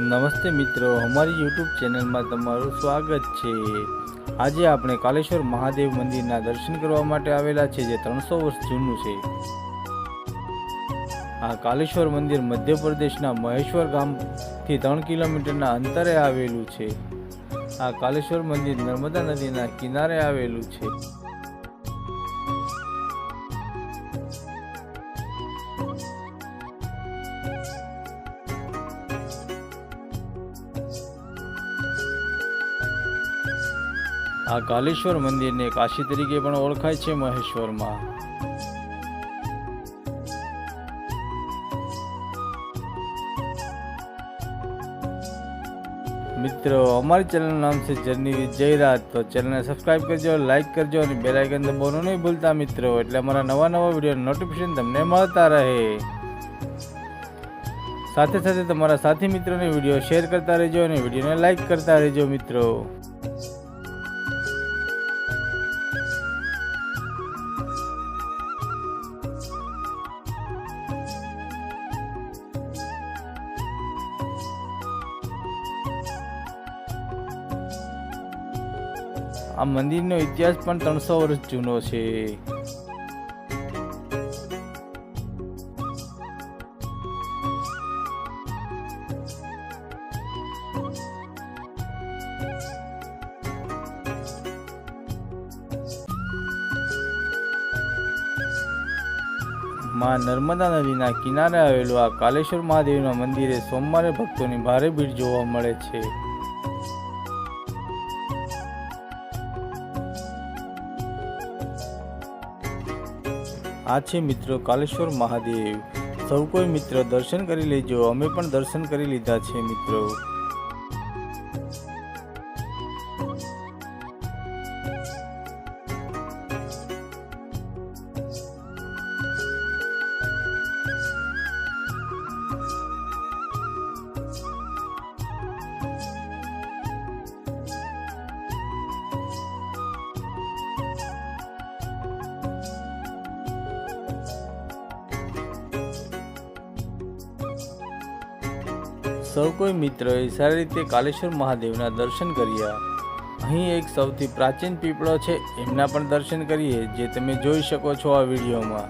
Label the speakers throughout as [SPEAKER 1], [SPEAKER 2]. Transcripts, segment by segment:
[SPEAKER 1] નમસ્તે મિત્રો, અમારી યુટ્યુબ ચેનલમાં તમારું સ્વાગત છે. આજે આપણે કાલેશ્વર મહાદેવ મંદિરના દર્શન કરવા માટે આવેલા છે, જે ત્રણસો વર્ષ જૂનું છે. આ કાલેશ્વર મંદિર મધ્યપ્રદેશના મહેશ્વર ગામથી ત્રણ કિલોમીટરના અંતરે આવેલું છે. આ કાલેશ્વર મંદિર નર્મદા નદીના કિનારે આવેલું છે. આ કાલેશ્વર મંદિરને કાશી તરીકે પણ ઓળખાય છે મહેશ્વરમાં. મિત્રો, અમારી ચેનલનું નામ છે જર્ની વિથ જયરાજ તો ચેનલને સબસ્ક્રાઈબ કરજો લાઈક કરજો અને બેલ આઇકન દબાવવાનું નહીં ભૂલતા મિત્રો. એટલે અમારા નવા નવા વીડિયો નોટિફિકેશન તમને મળતા રહે. સાથે સાથે તમારા સાથી મિત્રોને વીડિયો શેર કરતા રહેજો અને વિડીયોને લાઈક કરતા રહેજો મિત્રો. આ મંદિરનો ઇતિહાસ પણ ત્રણસો વર્ષ જૂનો છે. માં નર્મદા નદીના કિનારે આવેલું આ કાલેશ્વર મહાદેવના મંદિરે સોમવારે ભક્તોની ભારે ભીડ જોવા મળે છે. આ છે મિત્રો કાલેશ્વર મહાદેવ. સૌ કોઈ મિત્ર દર્શન કરી લેજો. અમે પણ દર્શન કરી લીધા છે, મિત્રો. સૌ કોઈ મિત્રોએ સારી રીતે કાલેશ્વર મહાદેવના દર્શન કર્યા. અહીં એક સૌથી પ્રાચીન પીપળો છે, એમના પણ દર્શન કરીએ, જે તમે જોઈ શકો છો આ વિડીયોમાં.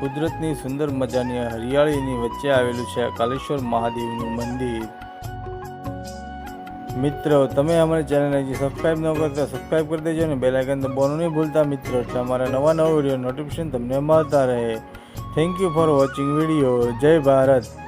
[SPEAKER 1] કુદરતની સુંદર મજાની હરિયાળીની વચ્ચે આવેલું છે કાલેશ્વર મહાદેવનું મંદિર. મિત્રો, તમે અમારી ચેનલ હજી સબસ્ક્રાઈબ ન કરતા સબસ્ક્રાઈબ કરી દેજો ને બેલ આઇકન દબાવવાનું નહીં ભૂલતા મિત્રો. એટલે અમારા નવા નવા વીડિયો નોટિફિકેશન તમને મળતા રહે. Thank you for watching video જય ભારત.